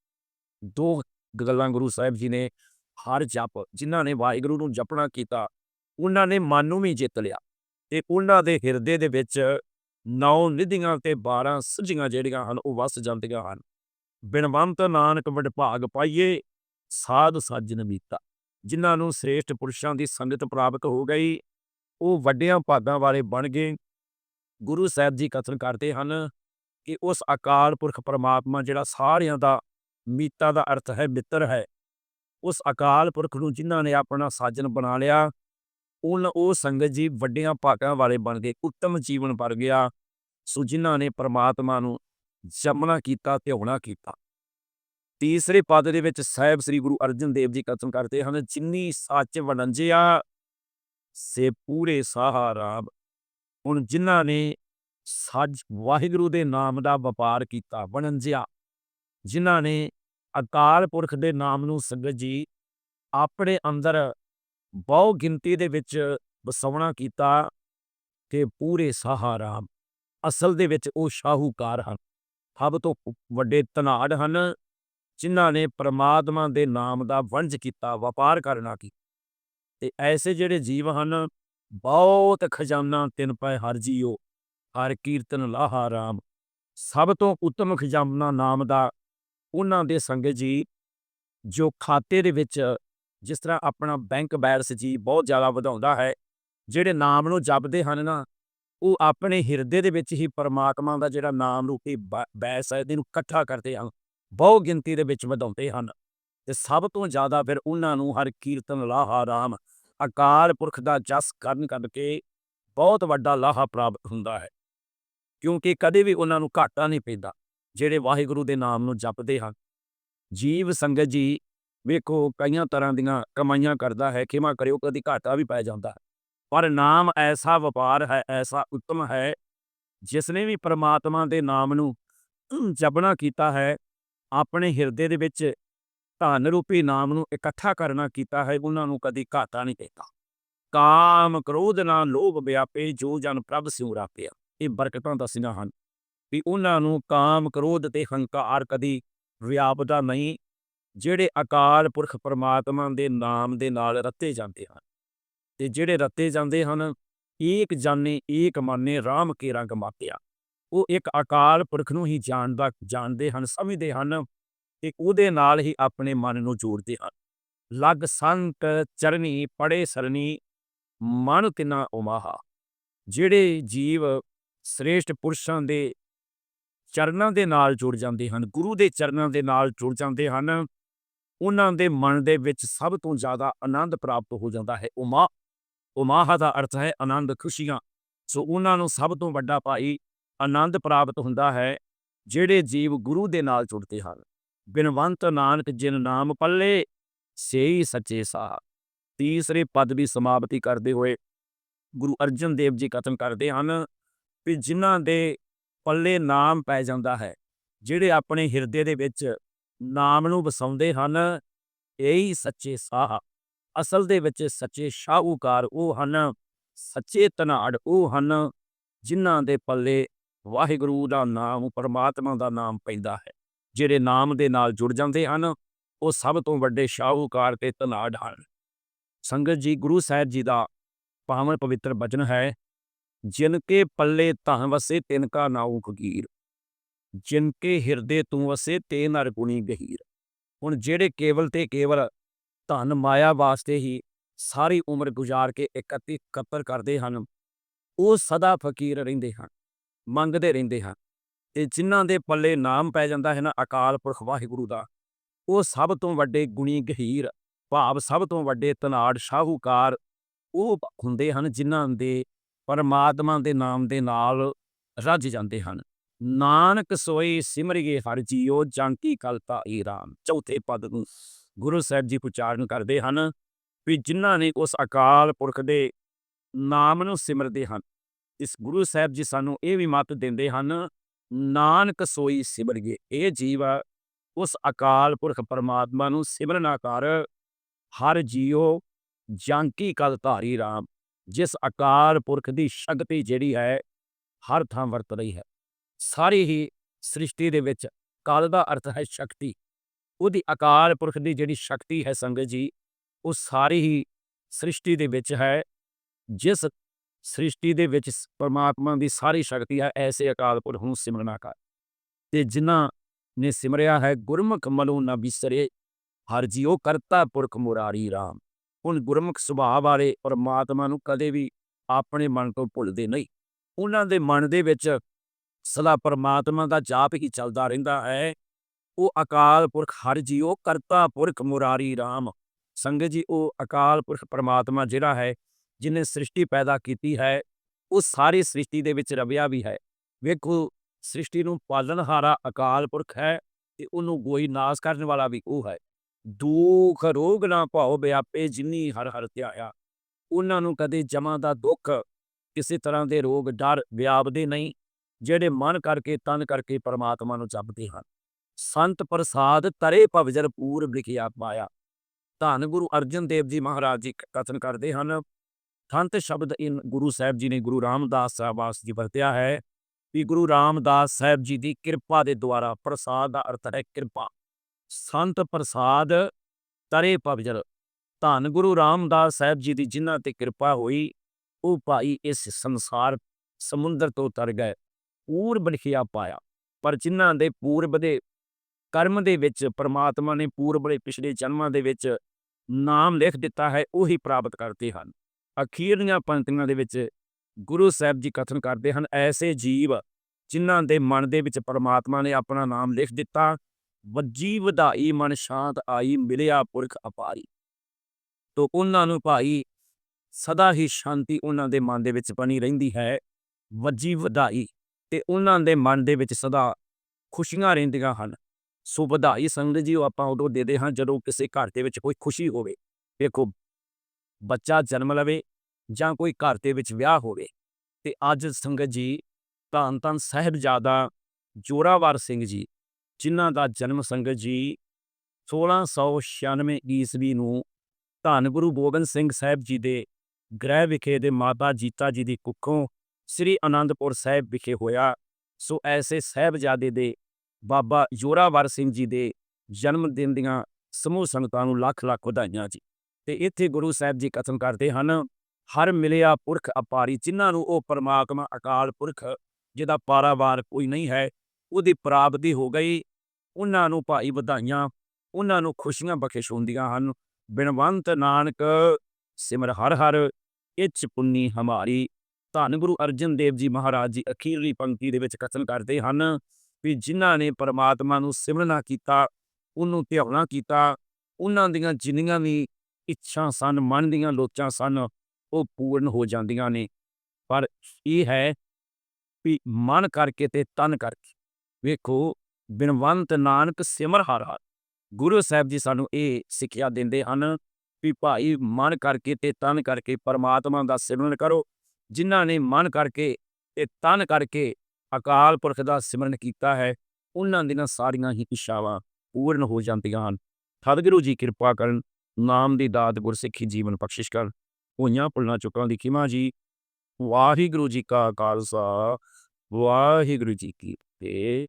ਦੋ ਗੱਲਾਂ ਗੁਰੂ ਸਾਹਿਬ ਜੀ ਨੇ ਹਰ ਜਪ ਜਿਨ੍ਹਾਂ ਨੇ ਵਾਹਿਗੁਰੂ ਨੂੰ ਜਪਣਾ ਕੀਤਾ, ਉਹਨਾਂ ਨੇ ਮਨ ਨੂੰ ਵੀ ਜਿੱਤ ਲਿਆ ਤੇ ਉਹਨਾਂ ਦੇ ਹਿਰਦੇ ਦੇ ਵਿੱਚ ਨੌ ਨਿਧੀਆਂ ਤੇ 12 ਸੱਜੀਆਂ ਜਿਹੜੀਆਂ ਹਨ ਉਹ ਵਸ ਜਾਂਦੀਆਂ ਹਨ। ਬਿਨਵੰਤ ਨਾਨਕ ਵਡਭਾਗ ਪਾਈਏ, ਸਾਧ ਸਾਜਨ ਮੀਤਾ। ਜਿਨ੍ਹਾਂ ਨੂੰ ਸ੍ਰੇਸ਼ਟ ਪੁਰਸ਼ਾਂ ਦੀ ਸੰਗਤ ਪ੍ਰਾਪਤ ਹੋ ਗਈ, ਉਹ ਵੱਡਿਆਂ ਭਾਗਾਂ ਵਾਲੇ ਬਣ ਗਏ। ਗੁਰੂ ਸਾਹਿਬ ਜੀ ਕਥਨ ਕਰਦੇ ਹਨ ਕਿ ਉਸ ਅਕਾਲ ਪੁਰਖ ਪਰਮਾਤਮਾ ਜਿਹੜਾ ਸਾਰਿਆਂ ਦਾ, ਮੀਤਾ ਦਾ ਅਰਥ ਹੈ ਮਿੱਤਰ ਹੈ। ਉਸ ਅਕਾਲ ਪੁਰਖ ਨੂੰ ਜਿਨ੍ਹਾਂ ਨੇ ਆਪਣਾ ਸਾਜਨ ਬਣਾ ਲਿਆ ਉਹਨਾਂ ਉਹ ਸੰਗਤ ਜੀ ਵੱਡਿਆਂ ਭਾਗਾਂ ਵਾਲੇ ਬਣ ਗਏ ਉੱਤਮ ਜੀਵਨ ਪਰ ਗਿਆ। ਸੋ ਜਿਨ੍ਹਾਂ ਨੇ ਪਰਮਾਤਮਾ ਨੂੰ ਜਪਣਾ ਕੀਤਾ ਤੇ ਧਿਆਉਣਾ ਕੀਤਾ। ਤੀਸਰੇ ਪਦ ਦੇ ਵਿੱਚ ਸਾਹਿਬ ਸ੍ਰੀ ਗੁਰੂ ਅਰਜਨ ਦੇਵ ਜੀ ਕਥਨ ਕਰਦੇ ਹਨ, ਜਿੰਨੀ ਸੱਚ ਵਣੰਜਿਆ, ਸੇ ਪੂਰੇ ਸਹਾਰਾਬ ਹੁਣ ਜਿਨ੍ਹਾਂ ਨੇ ਸੱਜ ਵਾਹਿਗੁਰੂ ਦੇ ਨਾਮ ਦਾ ਵਪਾਰ ਕੀਤਾ, ਵਣੰਜਿਆ, ਜਿਨ੍ਹਾਂ ਨੇ ਅਕਾਲ ਪੁਰਖ ਦੇ ਨਾਮ ਨੂੰ ਸੰਗਤ ਜੀ ਆਪਣੇ ਅੰਦਰ ਬਹੁ ਗਿਣਤੀ ਦੇ ਵਿੱਚ ਵਸਾਉਣਾ ਕੀਤਾ ਕਿ ਪੂਰੇ ਸਹਾਰਾਮ ਅਸਲ ਦੇ ਵਿੱਚ ਉਹ ਸ਼ਾਹੂਕਾਰ ਹਨ। ਸਭ ਤੋਂ ਵੱਡੇ ਧਨਾੜ ਹਨ। ਜਿਨ੍ਹਾਂ ਨੇ ਪ੍ਰਮਾਤਮਾ ਦੇ ਨਾਮ ਦਾ ਵੰਜ ਕੀਤਾ, ਵਪਾਰ ਕਰਨਾ ਕੀ। ਤੇ ਐਸੇ ਜਿਹੜੇ ਜੀਵ ਹਨ, ਬਹੁਤ ਖਜ਼ਾਨਾ ਤਿੰਨ ਪੈ ਹਰ ਜੀਓ, ਹਰ ਕੀਰਤਨ ਲਾਹਾ ਰਾਮ। ਸਭ ਤੋਂ ਉੱਤਮ ਖਜ਼ਾਨਾ ਨਾਮ ਦਾ ਉਹਨਾਂ ਦੇ ਸੰਗਤ ਜੀ, ਜੋ ਖਾਤੇ ਦੇ ਵਿੱਚ ਜਿਸ ਤਰ੍ਹਾਂ ਆਪਣਾ ਬੈਂਕ ਬੈਲੈਂਸ ਜੀ ਬਹੁਤ ਜ਼ਿਆਦਾ ਵਧਾਉਂਦਾ ਹੈ, ਜਿਹੜੇ ਨਾਮ ਨੂੰ ਜਪਦੇ ਹਨ ਨਾ, ਉਹ ਆਪਣੇ ਹਿਰਦੇ ਦੇ ਵਿੱਚ ਹੀ ਪਰਮਾਤਮਾ ਦਾ ਜਿਹੜਾ ਨਾਮ ਰੂਪੀ ਬੈਸ ਹੈ, ਇਹਨੂੰ ਇਕੱਠਾ ਕਰਦੇ ਹਨ। ਬਹੁ ਗਿਣਤੀ ਦੇ ਵਿੱਚ ਵਧਾਉਂਦੇ ਹਨ ਤੇ ਸਭ ਤੋਂ ਜ਼ਿਆਦਾ ਫਿਰ ਉਹਨਾਂ ਨੂੰ ਹਰ ਕੀਰਤਨ, ਲਾਹਾ, ਰਾਮ, ਅਕਾਲ ਪੁਰਖ ਦਾ ਜਸ ਕਰਨ ਕਰਕੇ ਬਹੁਤ ਵੱਡਾ ਲਾਹਾ ਪ੍ਰਾਪਤ ਹੁੰਦਾ ਹੈ। ਕਿਉਂਕਿ ਕਦੇ ਵੀ ਉਹਨਾਂ ਨੂੰ ਘਾਟਾ ਨਹੀਂ ਪੈਂਦਾ, ਜਿਹੜੇ ਵਾਹਿਗੁਰੂ ਦੇ ਨਾਮ ਨੂੰ ਜਪਦੇ ਹਨ। ਜੀਵ ਸੰਗਤ ਜੀ, ਵੇਖੋ ਕਈਆਂ ਤਰ੍ਹਾਂ ਦੀਆਂ ਕਮਾਈਆਂ ਕਰਦਾ ਹੈ, ਖਿਮਾ ਕਰਿਓ, ਕਦੀ ਘਾਟਾ ਵੀ ਪੈ ਜਾਂਦਾ। ਹੈ ਪਰ ਨਾਮ ਐਸਾ ਵਪਾਰ ਹੈ, ਐਸਾ ਉੱਤਮ ਹੈ ਜਿਸ ਨੇ ਵੀ ਪ੍ਰਮਾਤਮਾ ਦੇ ਨਾਮ ਨੂੰ ਜਪਣਾ ਕੀਤਾ ਹੈ ਆਪਣੇ ਹਿਰਦੇ ਦੇ ਵਿੱਚ ਧਨ ਰੂਪੀ ਨਾਮ ਨੂੰ ਇਕੱਠਾ ਕਰਨਾ ਕੀਤਾ ਹੈ, ਉਹਨਾਂ ਨੂੰ ਕਦੀ ਘਾਟਾ ਨਹੀਂ ਦਿੱਤਾ। ਕਾਮ ਕ੍ਰੋਧ ਨਾਲ ਲੋਭ ਵਿਆਪੇ, ਜੋ ਜਨ ਪ੍ਰਭ ਸਿਉ ਰਾਪਿਆ। ਇਹ ਬਰਕਤਾਂ ਦੱਸੀਆਂ ਹਨ ਵੀ ਉਹਨਾਂ ਨੂੰ ਕਾਮ ਕ੍ਰੋਧ ਤੇ ਹੰਕਾਰ ਕਦੀ ਵਿਆਪਦਾ ਨਹੀਂ, ਜਿਹੜੇ ਅਕਾਲ ਪੁਰਖ ਪਰਮਾਤਮਾ ਦੇ ਨਾਮ ਦੇ ਨਾਲ ਰੱਤੇ ਜਾਂਦੇ ਹਨ। ਤੇ ਜਿਹੜੇ ਰੱਤੇ ਜਾਂਦੇ ਹਨ, ਏਕ ਜਾਣੇ ਏਕ ਮਾਨੇ RAM ਕੇ ਰੰਗ ਮਾਪਿਆ ਉਹ ਇੱਕ ਅਕਾਲ ਪੁਰਖ ਨੂੰ ਹੀ ਜਾਣਦਾ, ਜਾਣਦੇ ਹਨ, ਸਮਝਦੇ ਹਨ ਤੇ ਉਹਦੇ ਨਾਲ ਹੀ ਆਪਣੇ ਮਨ ਨੂੰ ਜੋੜਦੇ ਹਨ। ਲਗ ਸੰਤ ਚਰਨੀ ਪੜੇ ਸਰਨੀ, ਮਨ ਤਿਨਾ ਉਮਾਹਾ। ਜਿਹੜੇ ਜੀਵ ਸ੍ਰੇਸ਼ਟ ਪੁਰਸ਼ਾਂ ਦੇ ਚਰਨਾਂ ਦੇ ਨਾਲ ਜੁੜ ਜਾਂਦੇ ਹਨ, ਗੁਰੂ ਦੇ ਚਰਨਾਂ ਦੇ ਨਾਲ ਜੁੜ ਜਾਂਦੇ ਹਨ, ਉਹਨਾਂ ਦੇ ਮਨ ਦੇ ਵਿੱਚ ਸਭ ਤੋਂ ਜ਼ਿਆਦਾ ਆਨੰਦ ਪ੍ਰਾਪਤ ਹੋ ਜਾਂਦਾ ਹੈ। ਉਮਾ, ਉਮਾਹਾ ਦਾ ਅਰਥ ਹੈ ਆਨੰਦ, ਖੁਸ਼ੀਆਂ। ਸੋ ਉਹਨਾਂ ਨੂੰ ਸਭ ਤੋਂ ਵੱਡਾ ਭਾਈ ਆਨੰਦ ਪ੍ਰਾਪਤ ਹੁੰਦਾ ਹੈ, ਜਿਹੜੇ ਜੀਵ ਗੁਰੂ ਦੇ ਨਾਲ ਜੁੜਦੇ ਹਨ। ਬਿਨਵੰਤ ਨਾਨਕ ਜਿਨ ਨਾਮ ਪੱਲੇ, ਸੇਈ ਸੱਚੇ ਸਾਹ। ਤੀਸਰੇ ਪਦ ਦੀ ਸਮਾਪਤੀ ਕਰਦੇ ਹੋਏ ਗੁਰੂ ਅਰਜਨ ਦੇਵ ਜੀ ਕਥਨ ਕਰਦੇ ਹਨ ਵੀ ਜਿਨ੍ਹਾਂ ਦੇ ਪੱਲੇ ਨਾਮ ਪੈ ਜਾਂਦਾ ਹੈ, ਜਿਹੜੇ ਆਪਣੇ ਹਿਰਦੇ ਦੇ ਵਿੱਚ ਨਾਮ ਨੂੰ ਵਸਾਉਂਦੇ ਹਨ ਇਹੀ ਸੱਚੇ ਸਾਹ। ਅਸਲ ਦੇ ਵਿੱਚ ਸੱਚੇ ਸ਼ਾਹੂਕਾਰ ਉਹ ਹਨ, ਸੱਚੇ ਤਨਾੜ ਉਹ ਹਨ, ਜਿਨ੍ਹਾਂ ਦੇ ਪੱਲੇ ਵਾਹਿਗੁਰੂ ਦਾ ਨਾਮ, ਪਰਮਾਤਮਾ ਦਾ ਨਾਮ ਪੈਂਦਾ ਹੈ। ਜਿਹੜੇ ਨਾਮ ਦੇ ਨਾਲ ਜੁੜ ਜਾਂਦੇ ਹਨ, ਉਹ ਸਭ ਤੋਂ ਵੱਡੇ ਸ਼ਾਹੂਕਾਰ ਤੇ ਧਨਾੜ ਹਨ। ਸੰਗਤ ਜੀ, ਗੁਰੂ ਸਾਹਿਬ ਜੀ ਦਾ ਪਾਵਨ ਪਵਿੱਤਰ ਬਚਨ ਹੈ, ਜਿਨ ਕੇ ਪੱਲੇ ਧਨ ਵਸੇ, ਤਿਨ ਕਾ ਨਾਉ ਫਕੀਰ ਜਿਨ ਕੇ ਹਿਰਦੇ ਤੂੰ ਵਸੇ, ਤੇ ਨਰ ਗੁਣੀ ਗਹੀਰ। ਹੁਣ ਜਿਹੜੇ ਕੇਵਲ ਤੇ ਕੇਵਲ ਧਨ ਮਾਇਆ ਵਾਸਤੇ ਹੀ ਸਾਰੀ ਉਮਰ ਗੁਜ਼ਾਰ ਕੇ ਇਕੱਤੀ ਕੱਤਰ ਕਰਦੇ ਹਨ, ਉਹ ਸਦਾ ਫਕੀਰ ਰਹਿੰਦੇ ਹਨ। ਮੰਗਦੇ ਰਹਿੰਦੇ ਹਨ ਤੇ ਜਿਨ੍ਹਾਂ ਦੇ ਪੱਲੇ ਨਾਮ ਪੈ ਜਾਂਦਾ ਹੈ ਨਾ ਅਕਾਲ ਪੁਰਖ ਵਾਹਿਗੁਰੂ ਦਾ, ਉਹ ਸਭ ਤੋਂ ਵੱਡੇ ਗੁਣੀ ਗਹੀਰ, ਭਾਵ ਸਭ ਤੋਂ ਵੱਡੇ ਤਨਾੜ ਸ਼ਾਹੂਕਾਰ ਉਹ ਹੁੰਦੇ ਹਨ ਜਿਨ੍ਹਾਂ ਦੇ ਪਰਮਾਤਮਾ ਦੇ ਨਾਮ ਦੇ ਨਾਲ ਰੱਜ ਜਾਂਦੇ ਹਨ। ਨਾਨਕ ਸੋਈ ਸਿਮਰਿਏ ਹਰ ਜੀਓ ਜਾਂਕੀ ਕਲਤਾ ਈ ਰਾਮ। ਚੌਥੇ ਪਦ ਨੂੰ ਗੁਰੂ ਸਾਹਿਬ ਜੀ ਉਚਾਰਨ ਕਰਦੇ ਹਨ ਵੀ ਜਿਨ੍ਹਾਂ ਨੇ ਉਸ ਅਕਾਲ ਪੁਰਖ ਦੇ ਨਾਮ ਨੂੰ ਸਿਮਰਦੇ ਹਨ। ਇਸ ਗੁਰੂ ਸਾਹਿਬ ਜੀ ਸਾਨੂੰ ਇਹ ਵੀ ਮੱਤ ਦਿੰਦੇ ਹਨ, ਨਾਨਕ ਸੋਈ ਸਿਮਰਗੇ ਇਹ ਜੀਵ ਉਸ ਅਕਾਲ ਪੁਰਖ ਪਰਮਾਤਮਾ ਨੂੰ ਸਿਮਰਨਾ ਕਰ, ਹਰ ਜੀਓ ਜਾਂਕੀ ਕਲ ਧਾਰੀ ਰਾਮ, ਜਿਸ ਅਕਾਲ ਪੁਰਖ ਦੀ ਸ਼ਕਤੀ ਜਿਹੜੀ ਹੈ, ਹਰ ਥਾਂ ਵਰਤ ਰਹੀ ਹੈ। ਸਾਰੀ ਹੀ ਸ੍ਰਿਸ਼ਟੀ ਦੇ ਵਿੱਚ ਕਾਲ ਦਾ ਅਰਥ ਹੈ ਸ਼ਕਤੀ। ਉਹਦੀ ਅਕਾਲ ਪੁਰਖ ਦੀ ਜਿਹੜੀ ਸ਼ਕਤੀ ਹੈ ਸੰਗਤ ਜੀ, ਉਹ ਸਾਰੀ ਹੀ ਸ੍ਰਿਸ਼ਟੀ ਦੇ ਵਿੱਚ ਹੈ, ਜਿਸ ਸ੍ਰਿਸ਼ਟੀ ਦੇ ਵਿੱਚ ਸ- ਪਰਮਾਤਮਾ ਦੀ ਸਾਰੀ ਸ਼ਕਤੀ ਹੈ, ਐਸੇ ਅਕਾਲ ਪੁਰਖ ਨੂੰ ਸਿਮਰਨਾ ਕਰ। ਤੇ ਜਿਨ੍ਹਾਂ ਨੇ ਸਿਮਰਿਆ ਹੈ, ਗੁਰਮੁਖ ਮਲੋ ਨਾ ਬਿਸਰੇ, ਹਰ ਜੀਓ ਕਰਤਾ ਪੁਰਖ ਮੁਰਾਰੀ ਰਾਮ। ਹੁਣ ਗੁਰਮੁਖ ਸੁਭਾਅ ਵਾਲੇ ਪਰਮਾਤਮਾ ਨੂੰ ਕਦੇ ਵੀ ਆਪਣੇ ਮਨ ਤੋਂ ਭੁੱਲਦੇ ਨਹੀਂ। ਉਹਨਾਂ ਦੇ ਮਨ ਦੇ ਵਿੱਚ ਸਦਾ ਪਰਮਾਤਮਾ ਦਾ ਜਾਪ ਹੀ ਚੱਲਦਾ ਰਹਿੰਦਾ ਹੈ। ਉਹ ਅਕਾਲ ਪੁਰਖ ਹਰ ਜੀਓ ਕਰਤਾ ਪੁਰਖ ਮੁਰਾਰੀ ਰਾਮ। ਸੰਗਤ ਜੀ, ਉਹ ਅਕਾਲ ਪੁਰਖ ਪਰਮਾਤਮਾ ਜਿਹੜਾ ਹੈ ਜਿਨੇ ਸ੍ਰਿਸ਼ਟੀ ਪੈਦਾ ਕੀਤੀ ਹੈ, ਉਹ ਸਾਰੀ ਸ੍ਰਿਸ਼ਟੀ ਦੇ ਵਿੱਚ ਰਵਿਆ ਵੀ ਹੈ। ਵੇਖੋ, ਸ੍ਰਿਸ਼ਟੀ ਨੂੰ ਪਾਲਣਹਾਰਾ ਅਕਾਲ ਪੁਰਖ ਹੈ ਤੇ ਉਹਨੂੰ ਕੋਈ ਨਾਸ ਕਰਨ ਵਾਲਾ ਵੀ ਉਹ ਹੈ। ਦੁੱਖ ਰੋਗ ਨਾ ਭਾਉ ਵਿਆਪੇ ਜਿਨੀ ਹਰ ਹਰ ਧਿਆਇਆ। ਉਹਨਾਂ ਨੂੰ ਕਦੇ ਜਮਾਂ ਦਾ ਦੁੱਖ, ਕਿਸੇ ਤਰ੍ਹਾਂ ਦੇ ਰੋਗ, ਡਰ ਵਿਆਪਦੇ ਨਹੀਂ, ਜਿਹੜੇ ਮਨ ਕਰਕੇ, ਤਨ ਕਰਕੇ ਪਰਮਾਤਮਾ ਨੂੰ ਜਪਦੇ ਹਨ। ਸੰਤ ਪ੍ਰਸਾਦ ਤਰੇ ਭਵਜਰ ਪੂਰਬ ਲਿਖਿਆ ਪਾਇਆ। ਧੰਨ ਗੁਰੂ ਅਰਜਨ ਦੇਵ ਜੀ ਮਹਾਰਾਜ ਜੀ ਕਥਨ ਕਰਦੇ ਹਨ ਸੰਤ ਸ਼ਬਦ ਇਨ ਗੁਰੂ ਸਾਹਿਬ ਜੀ ਨੇ ਗੁਰੂ ਰਾਮਦਾਸ ਸਾਹਿਬ ਵਾਸ ਜੀ ਵਰਤਿਆ ਹੈ ਵੀ ਗੁਰੂ ਰਾਮਦਾਸ ਸਾਹਿਬ ਜੀ ਦੀ ਕਿਰਪਾ ਦੇ ਦੁਆਰਾ ਪ੍ਰਸਾਦ ਦਾ ਅਰਥ ਹੈ ਕਿਰਪਾ। ਸੰਤ ਪ੍ਰਸਾਦ ਤਰੇ ਪਵਜਲ ਧੰਨ ਗੁਰੂ ਰਾਮਦਾਸ ਸਾਹਿਬ ਜੀ ਦੀ ਜਿਨ੍ਹਾਂ ਤੇ ਕਿਰਪਾ ਹੋਈ, ਉਹ ਭਾਈ ਇਸ ਸੰਸਾਰ ਸਮੁੰਦਰ ਤੋਂ ਤਰ ਗਏ ਪੂਰਬ ਲਿਖਿਆ ਪਾਇਆ। ਪਰ ਜਿਨ੍ਹਾਂ ਦੇ ਪੂਰਬ ਦੇ ਕਰਮ ਦੇ ਵਿੱਚ ਪਰਮਾਤਮਾ ਨੇ ਪੂਰਬ ਦੇ ਪਿਛਲੇ ਜਨਮਾਂ ਦੇ ਵਿੱਚ ਨਾਮ ਲਿਖ ਦਿੱਤਾ ਹੈ, ਉਹੀ ਪ੍ਰਾਪਤ ਕਰਦੇ ਹਨ। ਅਖੀਰਲੀਆਂ ਪੰਕਤੀਆਂ ਦੇ ਵਿੱਚ ਗੁਰੂ ਸਾਹਿਬ ਜੀ ਕਥਨ ਕਰਦੇ ਹਨ, ਐਸੇ ਜੀਵ ਜਿਨ੍ਹਾਂ ਦੇ ਮਨ ਦੇ ਵਿੱਚ ਪਰਮਾਤਮਾ ਨੇ ਆਪਣਾ ਨਾਮ ਲਿਖ ਦਿੱਤਾ ਵੱਜੀ ਵਧਾਈ ਮਨ ਸ਼ਾਂਤ ਆਈ ਮਿਲਿਆ ਪੁਰਖ ਅਪਾਰੀ। ਤੋ ਉਹਨਾਂ ਨੂੰ ਭਾਈ ਸਦਾ ਹੀ ਸ਼ਾਂਤੀ ਉਹਨਾਂ ਦੇ ਮਨ ਦੇ ਵਿੱਚ ਬਣੀ ਰਹਿੰਦੀ ਹੈ ਵੱਜੀ ਵਧਾਈ ਤੇ ਉਹਨਾਂ ਦੇ ਮਨ ਦੇ ਵਿੱਚ ਸਦਾ ਖੁਸ਼ੀਆਂ ਰਹਿੰਦੀਆਂ ਹਨ। ਸੋ ਵਧਾਈ ਸੰਗਤ ਜੀ, ਉਹ ਆਪਾਂ ਉਦੋਂ ਦੇਦੇ ਹਾਂ ਜਦੋਂ ਕਿਸੇ ਘਰ ਦੇ ਵਿੱਚ ਕੋਈ ਖੁਸ਼ੀ ਹੋਵੇ। ਵੇਖੋ ਬੱਚਾ ਜਨਮ ਲਵੇ ਜਾਂ ਕੋਈ ਘਰ ਦੇ ਵਿੱਚ ਵਿਆਹ ਹੋਵੇ। ਤੇ ਅੱਜ ਸੰਗਤ ਜੀ, ਧੰਨ ਧੰਨ ਸਾਹਿਬਜ਼ਾਦਾ ਜੋਰਾਵਰ ਸਿੰਘ ਜੀ, ਜਿਨ੍ਹਾਂ ਦਾ ਜਨਮ ਸੰਗਤ ਜੀ 1696 ਈਸਵੀ ਨੂੰ ਧੰਨ ਗੁਰੂ ਗੋਬਿੰਦ ਸਿੰਘ ਸਾਹਿਬ ਜੀ ਦੇ ਗ੍ਰਹਿ ਵਿਖੇ ਦੇ ਮਾਤਾ ਜੀਤਾ ਜੀ ਦੀ ਕੁੱਖੋਂ ਸ੍ਰੀ ਅਨੰਦਪੁਰ ਸਾਹਿਬ ਵਿਖੇ ਹੋਇਆ। ਸੋ ਐਸੇ ਸਾਹਿਬਜ਼ਾਦੇ ਦੇ ਬਾਬਾ ਜੋਰਾਵਰ ਸਿੰਘ ਜੀ ਦੇ ਜਨਮ ਦਿਨ ਦੀਆਂ ਸਮੂਹ ਸੰਗਤਾਂ ਨੂੰ ਲੱਖ ਲੱਖ ਵਧਾਈਆਂ ਜੀ। ਤੇ ਇੱਥੇ ਗੁਰੂ ਸਾਹਿਬ ਜੀ ਕਥਨ ਕਰਦੇ ਹਨ, ਹਰ ਮਿਲਿਆ ਪੁਰਖ ਅਪਾਰੀ, ਜਿਨ੍ਹਾਂ ਨੂੰ ਉਹ ਪਰਮਾਤਮਾ ਅਕਾਲ ਪੁਰਖ, ਜਿਹਦਾ ਪਾਰਾਵਾਰ ਕੋਈ ਨਹੀਂ ਹੈ, ਉਹਦੀ ਪ੍ਰਾਪਤੀ ਹੋ ਗਈ। ਉਹਨਾਂ ਨੂੰ ਭਾਈ ਵਧਾਈਆਂ, ਉਹਨਾਂ ਨੂੰ ਖੁਸ਼ੀਆਂ ਬਖਸ਼ ਹੁੰਦੀਆਂ ਹਨ। ਬਿਨਵੰਤ ਨਾਨਕ, ਸਿਮਰ ਹਰ ਹਰ, ਇੱਛ ਪੁੰਨੀ ਹਮਾਰੀ। ਧੰਨ ਗੁਰੂ ਅਰਜਨ ਦੇਵ ਜੀ ਮਹਾਰਾਜ ਜੀ ਅਖੀਰਲੀ ਪੰਕਤੀ ਦੇ ਵਿੱਚ ਕਥਨ ਕਰਦੇ ਹਨ ਵੀ ਜਿਨ੍ਹਾਂ ਨੇ ਪਰਮਾਤਮਾ ਨੂੰ ਸਿਮਰਨਾ ਕੀਤਾ, ਉਹਨੂੰ ਧਿਆਉਣਾ ਕੀਤਾ, ਉਹਨਾਂ ਦੀਆਂ ਜਿੰਨੀਆਂ ਵੀ ਇੱਛਾ ਸਨ, ਮਨ ਦੀਆਂ ਲੋਚਾਂ ਸਨ, ਉਹ ਪੂਰਨ ਹੋ ਜਾਂਦੀਆਂ ਨੇ। ਪਰ ਇਹ ਹੈ ਵੀ ਮਨ ਕਰਕੇ ਤੇ ਤਨ ਕਰਕੇ। ਵੇਖੋ, ਬਿਨਵੰਤ ਨਾਨਕ ਸਿਮਰ ਹਰ ਹਰ। ਗੁਰੂ ਸਾਹਿਬ ਜੀ ਸਾਨੂੰ ਇਹ ਸਿੱਖਿਆ ਦਿੰਦੇ ਹਨ ਵੀ ਭਾਈ ਮਨ ਕਰਕੇ ਤੇ ਤਨ ਕਰਕੇ ਪਰਮਾਤਮਾ ਦਾ ਸਿਮਰਨ ਕਰੋ। ਜਿਨ੍ਹਾਂ ਨੇ ਮਨ ਕਰਕੇ ਤੇ ਤਨ ਕਰਕੇ ਅਕਾਲ ਪੁਰਖ ਦਾ ਸਿਮਰਨ ਕੀਤਾ ਹੈ, ਉਹਨਾਂ ਦੀਆਂ ਸਾਰੀਆਂ ਹੀ ਇੱਛਾਵਾਂ ਪੂਰਨ ਹੋ ਜਾਂਦੀਆਂ ਹਨ। ਸਤਿਗੁਰੂ ਜੀ ਕਿਰਪਾ ਕਰਨ ਨਾਮ ਦੀ ਦਾਤ ਗੁਰਸਿੱਖੀ ਜੀਵਨ ਬਖਸ਼ਿਸ਼ ਕਰ। ਹੋਈਆਂ ਭੁੱਲਾਂ ਚੁੱਕਾਂ ਦੀ ਖਿਮਾ ਜੀ। ਵਾਹਿਗੁਰੂ ਜੀ ਕਾ ਖਾਲਸਾ। ਵਾਹਿਗੁਰੂ ਜੀ ਕੀ ਫਤਿਹ।